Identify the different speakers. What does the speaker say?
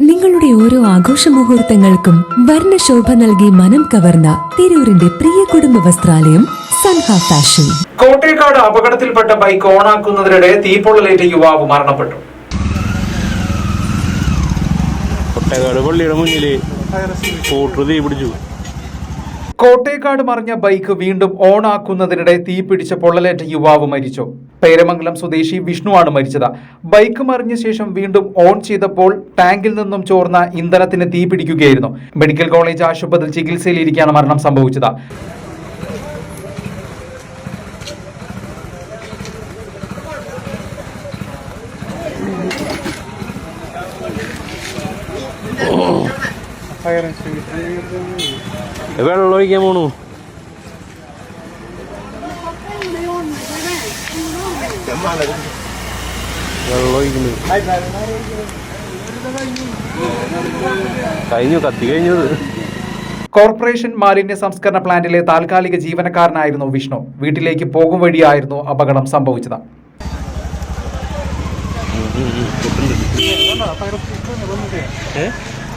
Speaker 1: നിങ്ങളുടെ ഓരോ ആഘോഷ മുഹൂർത്തങ്ങൾക്കും വർണശോഭ നൽകി മനം കവർന്ന തിരൂരിന്റെ പ്രിയ കുടുംബ വസ്ത്രാലയം സൻഹ ഫാഷൻ.
Speaker 2: കോട്ടേക്കാട് അപകടത്തിൽപ്പെട്ട ബൈക്ക് ഓണാക്കുന്നതിനിടെ തീപ്പൊള്ളലേറ്റ യുവാവ് മരണപ്പെട്ടു.
Speaker 3: കൊട്ടേക്കാട് പള്ളിയുടെ മുന്നിൽ സ്കൂട്ടർ തീ പിടിച്ചു
Speaker 2: കോട്ടേക്കാട് മറിഞ്ഞ ബൈക്ക് വീണ്ടും ഓൺ ആക്കുന്നതിനിടെ തീ പിടിച്ച പൊള്ളലേറ്റ യുവാവ് മരിച്ചു. പേരമംഗലം സ്വദേശി വിഷ്ണുവാണ് മരിച്ചത്. ബൈക്ക് മറിഞ്ഞ ശേഷം വീണ്ടും ഓൺ ചെയ്തപ്പോൾ ടാങ്കിൽ നിന്നും ചോർന്ന ഇന്ധനത്തിന് തീ പിടിക്കുകയായിരുന്നു. മെഡിക്കൽ കോളേജ് ആശുപത്രിയിൽ ചികിത്സയിലിരിക്കാണ് മരണം സംഭവിച്ചത്.
Speaker 3: വെള്ളം ഒഴിക്കാൻ പോണു. വെള്ളം ഒഴിക്കുന്നു. കഴിഞ്ഞു കത്തി കഴിഞ്ഞത്
Speaker 2: കോർപ്പറേഷൻ മാലിന്യ സംസ്കരണ പ്ലാന്റിലെ താൽക്കാലിക ജീവനക്കാരനായിരുന്നു വിഷ്ണു. വീട്ടിലേക്ക് പോകും വഴിയായിരുന്നു അപകടം സംഭവിച്ചത്.
Speaker 3: അടിച്ചില്ലേ